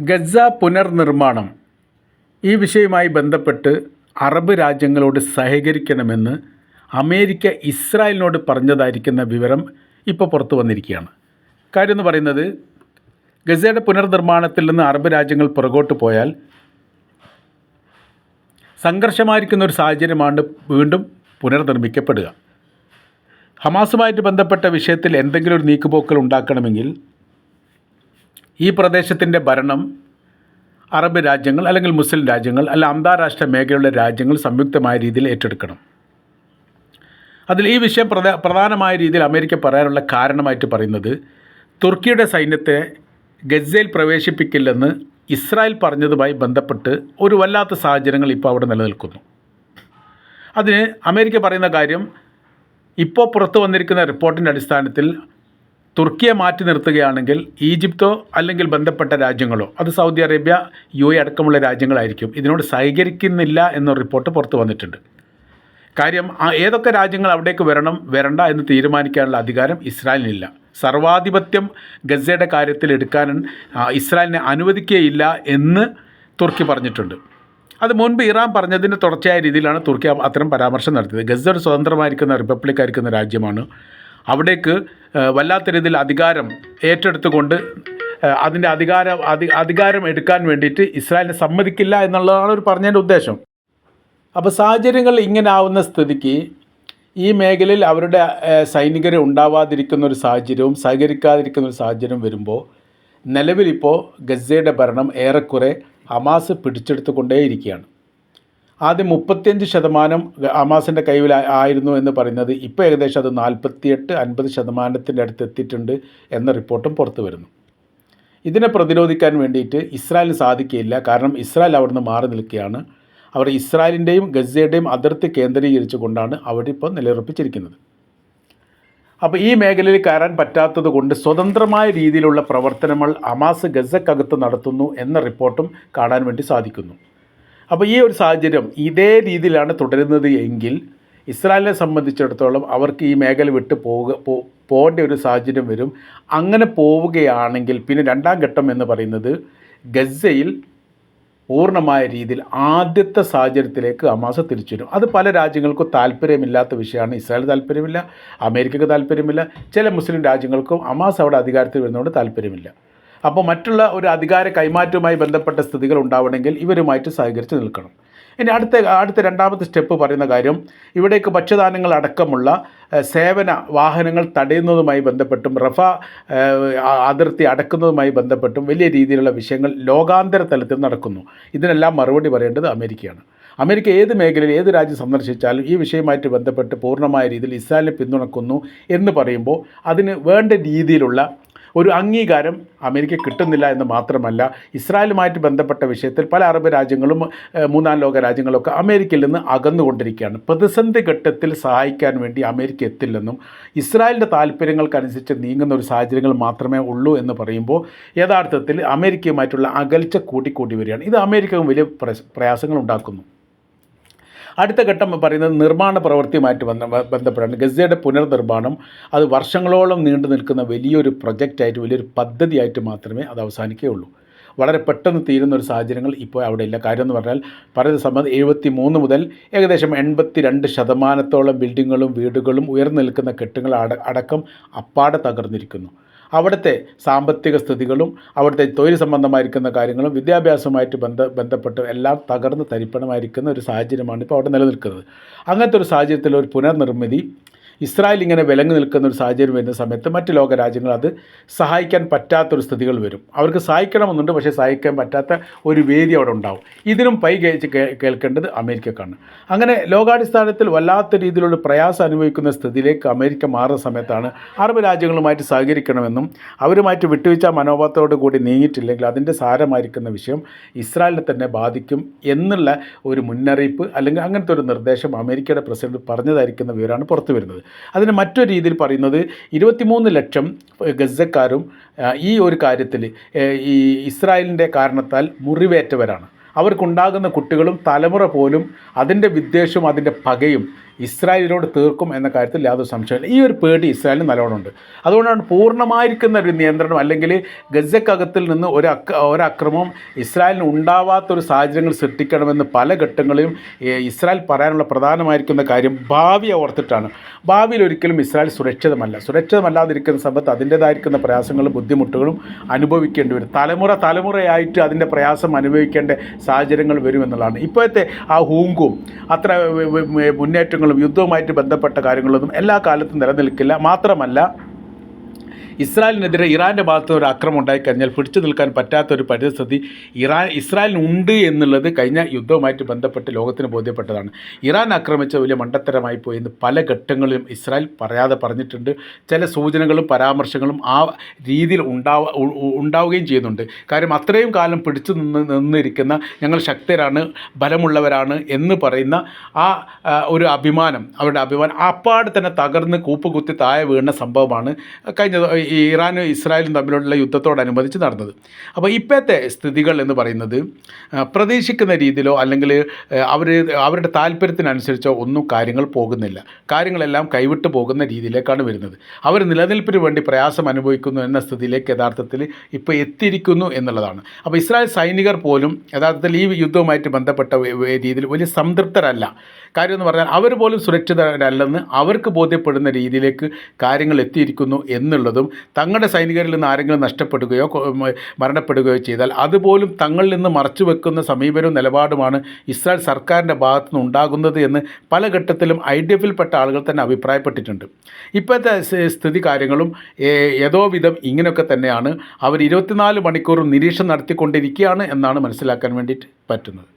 Gaza പുനർനിർമ്മാണം. ഈ വിഷയവുമായി ബന്ധപ്പെട്ട് അറബ് രാജ്യങ്ങളോട് സഹകരിക്കണമെന്ന് അമേരിക്ക ഇസ്രായേലിനോട് പറഞ്ഞതായിരിക്കുന്ന വിവരം ഇപ്പോൾ പുറത്തു വന്നിരിക്കുകയാണ്. കാര്യം എന്ന് പറയുന്നത് ഗസയുടെ പുനർനിർമ്മാണത്തിൽ നിന്ന് അറബ് രാജ്യങ്ങൾ പുറകോട്ട് പോയാൽ സംഘർഷമായിരിക്കുന്ന ഒരു സാഹചര്യമാണ് വീണ്ടും പുനർനിർമ്മിക്കപ്പെടുക. ഹമാസുമായിട്ട് ബന്ധപ്പെട്ട വിഷയത്തിൽ എന്തെങ്കിലും ഒരു നീക്കുപോക്കൽ ഉണ്ടാക്കണമെങ്കിൽ ഈ പ്രദേശത്തിന്റെ ഭരണം അറബ് രാജ്യങ്ങൾ അല്ലെങ്കിൽ മുസ്ലിം രാജ്യങ്ങൾ അല്ല അന്താരാഷ്ട്ര മേഖലയുള്ള രാജ്യങ്ങൾ സംയുക്തമായ രീതിയിൽ ഏറ്റെടുക്കണം. അതിൽ ഈ വിഷയം പ്രധാ പ്രധാനമായ രീതിയിൽ അമേരിക്ക പറയാനുള്ള കാരണമായിട്ട് പറയുന്നത് തുർക്കിയുടെ സൈന്യത്തെ ഗസയിൽ പ്രവേശിപ്പിക്കില്ലെന്ന് ഇസ്രായേൽ പറഞ്ഞതുമായി ബന്ധപ്പെട്ട് ഒരു വല്ലാത്ത സാഹചര്യങ്ങൾ ഇപ്പോൾ അവിടെ നിലനിൽക്കുന്നു. അതിന് അമേരിക്ക പറയുന്ന കാര്യം ഇപ്പോൾ പുറത്തു വന്നിരിക്കുന്ന റിപ്പോർട്ടിന്റെ അടിസ്ഥാനത്തിൽ തുർക്കിയെ മാറ്റി നിർത്തുകയാണെങ്കിൽ ഈജിപ്തോ അല്ലെങ്കിൽ ബന്ധപ്പെട്ട രാജ്യങ്ങളോ അത് സൗദി അറേബ്യ യു എ അടക്കമുള്ള രാജ്യങ്ങളായിരിക്കും ഇതിനോട് സഹകരിക്കുന്നില്ല എന്ന റിപ്പോർട്ട് പുറത്തു വന്നിട്ടുണ്ട്. കാര്യം ഏതൊക്കെ രാജ്യങ്ങൾ അവിടേക്ക് വരണം വരണ്ട എന്ന് തീരുമാനിക്കാനുള്ള അധികാരം ഇസ്രായേലിനില്ല. സർവാധിപത്യം ഗസയുടെ കാര്യത്തിൽ എടുക്കാൻ ഇസ്രായേലിനെ അനുവദിക്കുകയില്ല എന്ന് തുർക്കി പറഞ്ഞിട്ടുണ്ട്. അത് മുൻപ് ഇറാൻ പറഞ്ഞതിന്റെ തുടർച്ചയായ രീതിയിലാണ് തുർക്കി അത്തരം പരാമർശം നടത്തിയത്. ഗസ ഒരു സ്വതന്ത്രമായിരിക്കുന്ന റിപ്പബ്ലിക് ആയിരിക്കുന്ന രാജ്യമാണ്. അവിടേക്ക് വല്ലാത്ത രീതിയിൽ അധികാരം ഏറ്റെടുത്തുകൊണ്ട് അതിന്റെ അധികാരം അധി അധികാരം എടുക്കാൻ വേണ്ടിയിട്ട് ഇസ്രായേലിനെ സമ്മതിക്കില്ല എന്നുള്ളതാണ് ഒരു പറഞ്ഞതിന്റെ ഉദ്ദേശം. അപ്പോൾ സാഹചര്യങ്ങൾ ഇങ്ങനെ ആവുന്ന സ്ഥിതിക്ക് ഈ മേഖലയിൽ അവരുടെ സൈനികരെ ഉണ്ടാവാതിരിക്കുന്ന ഒരു സാഹചര്യവും സഹകരിക്കാതിരിക്കുന്ന ഒരു സാഹചര്യം വരുമ്പോൾ നിലവിലിപ്പോൾ ഗസയുടെ ഭരണം ഏറെക്കുറെ ഹമാസ് പിടിച്ചെടുത്തുകൊണ്ടേയിരിക്കുകയാണ്. ആദ്യം മുപ്പത്തിയഞ്ച് ശതമാനം ഹമാസിന്റെ കയ്യിൽ ആയിരുന്നു എന്ന് പറയുന്നത്. ഇപ്പോൾ ഏകദേശം അത് നാൽപ്പത്തിയെട്ട് അൻപത് ശതമാനത്തിന്റെ അടുത്ത് എത്തിയിട്ടുണ്ട് എന്ന റിപ്പോർട്ടും പുറത്തു വരുന്നു. ഇതിനെ പ്രതിരോധിക്കാൻ വേണ്ടിയിട്ട് ഇസ്രായേലിന് സാധിക്കുകയില്ല. കാരണം ഇസ്രായേൽ അവിടുന്ന് മാറി നിൽക്കുകയാണ്. അവർ ഇസ്രായേലിന്റെയും ഗസയുടെയും അതിർത്തി കേന്ദ്രീകരിച്ചുകൊണ്ടാണ് അവിടെ ഇപ്പോൾ നിലയുറപ്പിച്ചിരിക്കുന്നത്. അപ്പോൾ ഈ മേഖലയിൽ കയറാൻ പറ്റാത്തത് കൊണ്ട് സ്വതന്ത്രമായ രീതിയിലുള്ള പ്രവർത്തനങ്ങൾ അമാസ് ഗസക്കകത്ത് നടത്തുന്നു എന്ന റിപ്പോർട്ടും കാണാൻ വേണ്ടി സാധിക്കുന്നു. അപ്പോൾ ഈ ഒരു സാഹചര്യം ഇതേ രീതിയിലാണ് തുടരുന്നത് എങ്കിൽ ഇസ്രായേലിനെ സംബന്ധിച്ചിടത്തോളം അവർക്ക് ഈ മേഖല വിട്ട് പോവുക പോകേണ്ട ഒരു സാഹചര്യം വരും. അങ്ങനെ പോവുകയാണെങ്കിൽ പിന്നെ രണ്ടാം ഘട്ടം എന്ന് പറയുന്നത് ഗസയിൽ പൂർണമായ രീതിയിൽ ആദ്യത്തെ സാഹചര്യത്തിലേക്ക് ഹമാസ് തിരിച്ചു വരും. അത് പല രാജ്യങ്ങൾക്കും താല്പര്യമില്ലാത്ത വിഷയമാണ്. ഇസ്രായേൽ താല്പര്യമില്ല അമേരിക്കക്ക് താല്പര്യമില്ല ചില മുസ്ലിം രാജ്യങ്ങൾക്കും ഹമാസ് അവിടെ അധികാരത്തിൽ വരുന്നതുകൊണ്ട് താല്പര്യമില്ല. അപ്പോൾ മറ്റുള്ള ഒരു അധികാര കൈമാറ്റവുമായി ബന്ധപ്പെട്ട സ്ഥിതികൾ ഉണ്ടാവണമെങ്കിൽ ഇവരുമായിട്ട് സഹകരിച്ച് നിൽക്കണം. ഇനി അടുത്ത അടുത്ത രണ്ടാമത്തെ സ്റ്റെപ്പ് പറയുന്ന കാര്യം ഇവിടേക്ക് ഭക്ഷ്യധാന്യങ്ങൾ അടക്കമുള്ള സേവന വാഹനങ്ങൾ തടയുന്നതുമായി ബന്ധപ്പെട്ടും റഫ അതിർത്തി അടക്കുന്നതുമായി ബന്ധപ്പെട്ടും വലിയ രീതിയിലുള്ള വിഷയങ്ങൾ ലോകാന്തര തലത്തിൽ നടക്കുന്നു. ഇതിനെല്ലാം മറുപടി പറയേണ്ടത് അമേരിക്കയാണ്. അമേരിക്ക ഏത് മേഖലയിൽ ഏത് രാജ്യം സന്ദർശിച്ചാലും ഈ വിഷയമായിട്ട് ബന്ധപ്പെട്ട് പൂർണമായ രീതിയിൽ ഇസ്രായേലിനെ പിന്തുണക്കുന്നു എന്ന് പറയുമ്പോൾ അതിന് വേണ്ട രീതിയിലുള്ള ഒരു അംഗീകാരം അമേരിക്ക കിട്ടുന്നില്ല എന്ന് മാത്രമല്ല ഇസ്രായേലുമായിട്ട് ബന്ധപ്പെട്ട വിഷയത്തിൽ പല അറബ് രാജ്യങ്ങളും മൂന്നാം ലോക രാജ്യങ്ങളൊക്കെ അമേരിക്കയിൽ നിന്ന് അകന്നുകൊണ്ടിരിക്കുകയാണ്. പ്രതിസന്ധി ഘട്ടത്തിൽ സഹായിക്കാൻ വേണ്ടി അമേരിക്ക എത്തില്ലെന്നും ഇസ്രായേലിന്റെ താല്പര്യങ്ങൾക്കനുസരിച്ച് നീങ്ങുന്ന ഒരു സാഹചര്യങ്ങൾ മാത്രമേ ഉള്ളൂ എന്ന് പറയുമ്പോൾ യഥാർത്ഥത്തിൽ അമേരിക്കയുമായിട്ടുള്ള അകൽച്ച കൂട്ടിക്കൂട്ടി വരികയാണ്. ഇത് അമേരിക്കയും വലിയ പ്രയാസങ്ങൾ ഉണ്ടാക്കുന്നു. അടുത്ത ഘട്ടം പറയുന്നത് നിർമ്മാണ പ്രവൃത്തിയുമായിട്ട് ബന്ധ ബന്ധപ്പെട്ടാണ് ഗസയുടെ പുനർനിർമ്മാണം അത് വർഷങ്ങളോളം നീണ്ടു നിൽക്കുന്ന വലിയൊരു പ്രൊജക്റ്റായിട്ട് വലിയൊരു പദ്ധതിയായിട്ട് മാത്രമേ അത് അവസാനിക്കുകയുള്ളൂ. വളരെ പെട്ടെന്ന് തീരുന്ന ഒരു സാഹചര്യങ്ങൾ ഇപ്പോൾ അവിടെ ഇല്ല. കാര്യം എന്ന് പറഞ്ഞാൽ പറയുന്ന സംബന്ധം എഴുപത്തി മൂന്ന് മുതൽ ഏകദേശം എൺപത്തി രണ്ട് ശതമാനത്തോളം ബിൽഡിങ്ങുകളും വീടുകളും ഉയർന്നു നിൽക്കുന്ന കെട്ടുകൾ അട അടക്കം അപ്പാടെ തകർന്നിരിക്കുന്നു. അവിടുത്തെ സാമ്പത്തിക സ്ഥിതികളും അവിടുത്തെ തൊഴിൽ സംബന്ധമായിരിക്കുന്ന കാര്യങ്ങളും വിദ്യാഭ്യാസവുമായിട്ട് ബന്ധ ബന്ധപ്പെട്ട് എല്ലാം തകർന്ന് തരിപ്പണമായിരിക്കുന്ന ഒരു സാഹചര്യമാണ് ഇപ്പോൾ അവിടെ നിലനിൽക്കുന്നത്. അങ്ങനത്തെ ഒരു സാഹചര്യത്തിൽ ഒരു പുനർനിർമ്മിതി ഇസ്രായേൽ ഇങ്ങനെ വിലങ്ങി നിൽക്കുന്ന ഒരു സാഹചര്യം വരുന്ന സമയത്ത് മറ്റ് ലോക രാജ്യങ്ങൾ അത് സഹായിക്കാൻ പറ്റാത്തൊരു സ്ഥിതികൾ വരും. അവർക്ക് സഹായിക്കണമെന്നുണ്ട് പക്ഷേ സഹായിക്കാൻ പറ്റാത്ത ഒരു വേദി അവിടെ ഉണ്ടാവും. ഇതിനും പൈ കേ- കേൾക്കേണ്ടത് അമേരിക്കക്കാണ്. അങ്ങനെ ലോകാടിസ്ഥാനത്തിൽ വല്ലാത്ത രീതിയിലുള്ള പ്രയാസം അനുഭവിക്കുന്ന സ്ഥിതിയിലേക്ക് അമേരിക്ക മാറുന്ന സമയത്താണ് അറബ് രാജ്യങ്ങളുമായിട്ട് സഹകരിക്കണമെന്നും അവരുമായിട്ട് വിട്ടുവീഴ്ച മനോഭാവത്തോടു കൂടി നീങ്ങിയിട്ടില്ലെങ്കിൽ അതിന്റെ സാരമായിരിക്കുന്ന വിഷയം ഇസ്രായേലിനെ തന്നെ ബാധിക്കും എന്നുള്ള ഒരു മുന്നറിയിപ്പ് അല്ലെങ്കിൽ അങ്ങനത്തെ ഒരു നിർദ്ദേശം അമേരിക്കയുടെ പ്രസിഡന്റ് പറഞ്ഞതായിരിക്കുന്ന വിവരമാണ് പുറത്തു വരുന്നത് അതിന് മറ്റൊരു രീതിയിൽ പറയുന്നത് ഇരുപത്തിമൂന്ന് ലക്ഷം ഗസക്കാരും ഈ ഒരു കാര്യത്തിൽ ഈ ഇസ്രായേലിന്റെ കാരണത്താൽ മുറിവേറ്റവരാണ്. അവർക്കുണ്ടാകുന്ന കുട്ടികളും തലമുറ പോലും അതിന്റെ വിദ്വേഷവും അതിന്റെ പകയും ഇസ്രായേലിനോട് തീർക്കും എന്ന കാര്യത്തിൽ യാതൊരു സംശയമില്ല ഈ ഒരു പേടി ഇസ്രായേലിന് നല്ലോണമുണ്ട്. അതുകൊണ്ടാണ് പൂർണമായിരിക്കുന്ന ഒരു നിയന്ത്രണം അല്ലെങ്കിൽ ഗസക്കകത്തിൽ നിന്ന് ഒരു അക്ര ഒരക്രമം ഇസ്രായേലിന് ഉണ്ടാവാത്തൊരു സാഹചര്യങ്ങൾ സൃഷ്ടിക്കണമെന്ന് പല ഘട്ടങ്ങളിലും ഇസ്രായേൽ പറയാനുള്ള പ്രധാനമായിരിക്കുന്ന കാര്യം ഭാവിയെ ഓർത്തിട്ടാണ്. ഭാവിയിൽ ഒരിക്കലും ഇസ്രായേൽ സുരക്ഷിതമല്ല. സുരക്ഷിതമല്ലാതിരിക്കുന്ന സമയത്ത് അതിന്റേതായിരിക്കുന്ന പ്രയാസങ്ങളും ബുദ്ധിമുട്ടുകളും അനുഭവിക്കേണ്ടി വരും. തലമുറ തലമുറയായിട്ട് അതിന്റെ പ്രയാസം അനുഭവിക്കേണ്ട സാഹചര്യങ്ങൾ വരുമെന്നുള്ളതാണ്. ഇപ്പോഴത്തെ ആ ഹൂങ്കും അത്ര വ- വ- യുദ്ധവുമായിട്ട് ബന്ധപ്പെട്ട കാര്യങ്ങളൊന്നും എല്ലാ കാലത്തും നിലനിൽക്കില്ല. മാത്രമല്ല ഇസ്രായേലിനെതിരെ ഇറാന്റെ ഭാഗത്ത് ഒരു ആക്രമം ഉണ്ടായിക്കഴിഞ്ഞാൽ പിടിച്ചു നിൽക്കാൻ പറ്റാത്ത ഒരു പരിസ്ഥിതി ഇറാൻ ഇസ്രായേലിനുണ്ട് എന്നുള്ളത് കഴിഞ്ഞ യുദ്ധവുമായിട്ട് ബന്ധപ്പെട്ട് ലോകത്തിന് ബോധ്യപ്പെട്ടതാണ്. ഇറാൻ ആക്രമിച്ച വലിയ മണ്ടത്തരമായി പോയി എന്ന് പല ഘട്ടങ്ങളിലും ഇസ്രായേൽ പറയാതെ പറഞ്ഞിട്ടുണ്ട്. ചില സൂചനകളും പരാമർശങ്ങളും ആ രീതിയിൽ ഉണ്ടാവ ഉണ്ടാവുകയും ചെയ്യുന്നുണ്ട്. കാര്യം അത്രയും കാലം പിടിച്ചു നിന്ന് നിന്നിരിക്കുന്ന ഞങ്ങൾ ശക്തരാണ് ബലമുള്ളവരാണ് എന്ന് പറയുന്ന ആ ഒരു അഭിമാനം അവരുടെ അഭിമാനം അപ്പാട് തന്നെ തകർന്ന് കൂപ്പുകുത്തി താഴെ വീണ സംഭവമാണ്. കഴിഞ്ഞ ഈ ഇറാനും ഇസ്രായേലും തമ്മിലുള്ള യുദ്ധത്തോടനുബന്ധിച്ച് നടന്നത്. അപ്പോൾ ഇപ്പോഴത്തെ സ്ഥിതികൾ എന്ന് പറയുന്നത് പ്രതീക്ഷിക്കുന്ന രീതിയിലോ അല്ലെങ്കിൽ അവർ അവരുടെ താല്പര്യത്തിനനുസരിച്ചോ ഒന്നും കാര്യങ്ങൾ പോകുന്നില്ല. കാര്യങ്ങളെല്ലാം കൈവിട്ട് പോകുന്ന രീതിയിലേക്കാണ് വരുന്നത്. അവർ നിലനിൽപ്പിന് വേണ്ടി പ്രയാസം അനുഭവിക്കുന്നു എന്ന സ്ഥിതിയിലേക്ക് യഥാർത്ഥത്തിൽ ഇപ്പോൾ എത്തിയിരിക്കുന്നു എന്നുള്ളതാണ്. അപ്പോൾ ഇസ്രായേൽ സൈനികർ പോലും യഥാർത്ഥത്തിൽ ഈ യുദ്ധവുമായിട്ട് ബന്ധപ്പെട്ട രീതിയിൽ വലിയ സംതൃപ്തരല്ല. കാര്യം എന്ന് പറഞ്ഞാൽ അവർ പോലും സുരക്ഷിതരല്ലെന്ന് അവർക്ക് ബോധ്യപ്പെടുന്ന രീതിയിലേക്ക് കാര്യങ്ങൾ എത്തിയിരിക്കുന്നു എന്നുള്ളതും തങ്ങളുടെ സൈനികരിൽ നിന്ന് ആരെങ്കിലും നഷ്ടപ്പെടുകയോ മരണപ്പെടുകയോ ചെയ്താൽ അതുപോലും തങ്ങളിൽ നിന്ന് മറച്ചു വെക്കുന്ന സമീപനവും നിലപാടുമാണ് ഇസ്രായേൽ സർക്കാരിന്റെ ഭാഗത്തു നിന്ന് ഉണ്ടാകുന്നത് എന്ന് പല ഘട്ടത്തിലും ഐ ഡി എഫിൽപ്പെട്ട ആളുകൾ തന്നെ അഭിപ്രായപ്പെട്ടിട്ടുണ്ട്. ഇപ്പോഴത്തെ സ്ഥിതി കാര്യങ്ങളും ഏ- ഏതോ വിധം ഇങ്ങനെയൊക്കെ തന്നെയാണ്. അവർ ഇരുപത്തിനാല് മണിക്കൂറും നിരീക്ഷണം നടത്തിക്കൊണ്ടിരിക്കുകയാണ് എന്നാണ് മനസ്സിലാക്കാൻ വേണ്ടിയിട്ട് പറ്റുന്നത്.